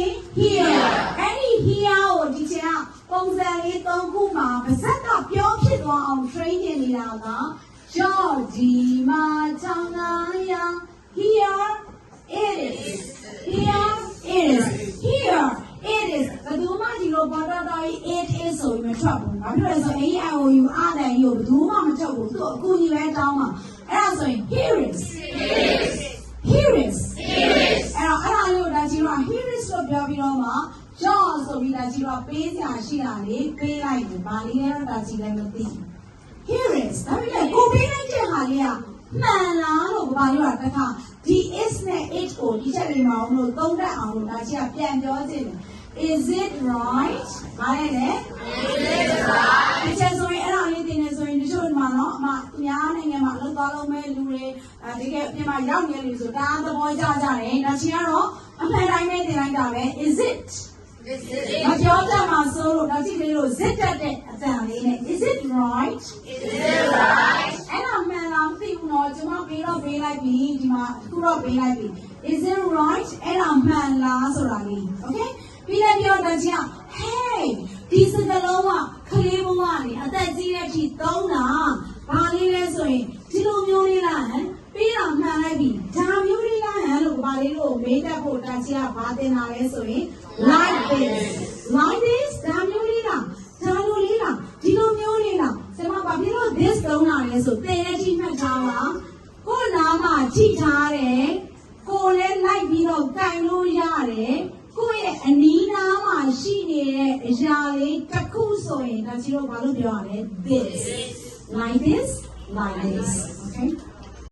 ရင် here အဲ့ဒီ here ကိုဒီချင်ကပုံစံလေး၃ခုမှာပါဇက်ကပြောဖြစ်သွားအောင် training နေတာက Jordi Matanaya here it is here it is here it is ဘယ်သူမှဒီလိုပေါ်တာတာကြီး it is ဆိုပြီးမထွက်ဘူး။ဘာဖြစ်လဲဆိုရင် AIOU အတိုင်းကိုဘယ်သူမှမထွက်ဘူး။သူအကူကြီးပဲတောင်းမှာ။အဲ့ဒါဆိုရင် here is here is တော့ here is လို့ပြောပြီးတော့မှ jaw ဆိုပြီးဒါကြီးတော့ပေးစရာရှိတာလေပေးလိုက်တယ်။ဘာလေးလဲတော့ဒါကြီးလည်းမသိဘူး။ here is ဒါပေမဲ့ကိုပေးလိုက်တဲ့ဟာလေးကမှန်လားလို့ဘာလို့လဲတခါဒီ is နဲ့ it ကိုဒီချက်လေးမအောင်လို့သုံးတတ်အောင်လို့ဒါကြီးကပြန်ပြောခြင်းတယ် is it right ဘာလဲလဲဒီချက်ဆိုရင်အဲ့ဒါလေးတင်နေဆိုရင်တချို့ဒီမှာနော်အမအများနိုင်ငံမှာအလုပ်သွားလုပ်မဲ့လူတွေအဲတကယ်အပြင်မှာရောက်နေလူဆိုတာသဘောကျကြတယ်။ဒါချင်းကတော့ အမှန်တိုင်းပဲတင်လိုက်တာပဲ is it မပြောတတ်မှာဆိုလို့ဒါကြည့်လေးလို့ zit တက်တဲ့အတန်လေးနဲ့ is it right အဲ့ဒါမှန်လားမသိဘူးနော်ကျွန်မပေးတော့ပေးလိုက်ပြီဒီမှာအခုတော့ပေးလိုက်ပြီ is it right အဲ့ဒါမှန်လားဆိုတာလေး okay ပြီးလည်းပြောတော့ချင်း hey ဒီစကားလုံးကခလေးဘဝကနေအသက်ကြီးတဲ့အထိသုံးတာဘာလေးလဲဆိုရင်ဒီလိုမျိုးလေးလားဟမ်ပြီးတော့မှန်လိုက်ပြီဒါမျိုးလေးလားဟမ်လို့ဘာ လေးလို့မေးတတ်ဖို့တာချင်းကဘာတင်တာလဲဆိုရင် like this like this ဒါမျိုးလေးလားဒါလိုလေးလားဒီလိုမျိုးလေးလားကျွန်မဘာဖြစ်လို့ this သုံးတာလဲဆိုသင်ရဲ့ကြည့်မှတ်ထားပါကိုယ်နာမှာကြည့်ထားတယ်ကိုယ်လည်းလိုက်ပြီးတော့ကြိုင်လို့ရတယ်ကိုယ့်ရဲ့အနီးနားမှာရှိနေတဲ့အရာလေးတစ်ခုဆိုရင်ဒါကြီးတော့ဘာလို့ပြောရလဲ this like this like this okay